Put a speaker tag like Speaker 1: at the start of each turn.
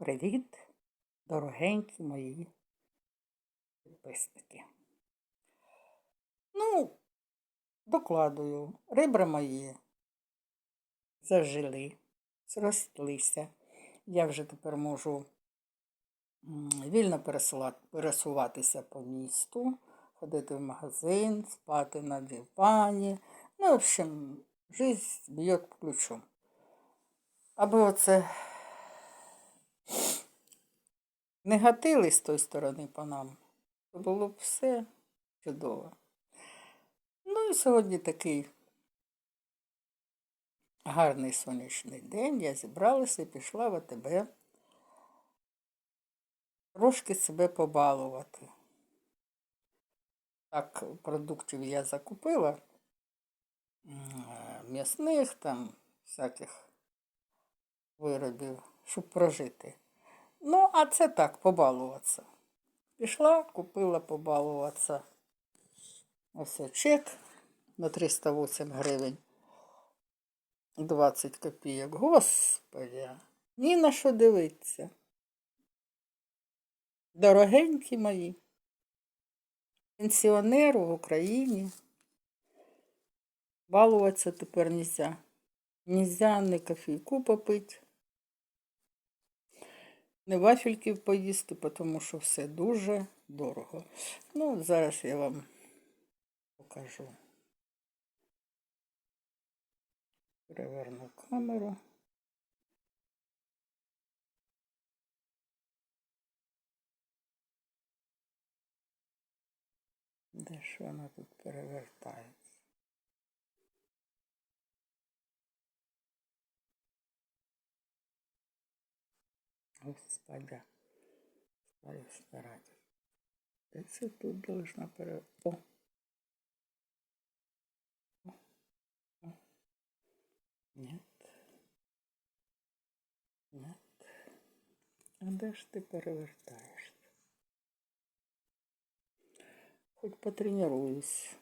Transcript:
Speaker 1: Привіт, дорогенькі мої підписники. Ну, докладую, ребра мої зажили, зрослися. Я вже тепер можу вільно пересуватися по місту, ходити в магазин, спати на дивані. Ну, в общем, жизнь б'є ключом. Аби оце не гатили з тої сторони по нам, то було б все чудово. Ну і сьогодні такий гарний сонячний день. Я зібралася і пішла в АТБ трошки себе побалувати. Так, продуктів я закупила м'ясних там всяких виробів, щоб прожити. Ну, а це так, побалуватися. Пішла, купила побалуватися. Ось чек на 308 гривень. 20 копійок. Господи, ні на що дивитися. Дорогенькі мої. Пенсіонеру в Україні. Балуватися тепер нельзя. Нельзя не кофійку попити, не вафельків поїсти, тому що все дуже дорого. Ну, зараз я вам покажу. Переверну камеру. Де ж вона тут перевертається? Господи, стою старать. Де це тут должна пере... О! О. О. Нет. Нет. А де ж ти перевертаєш? Хоч потренуюсь.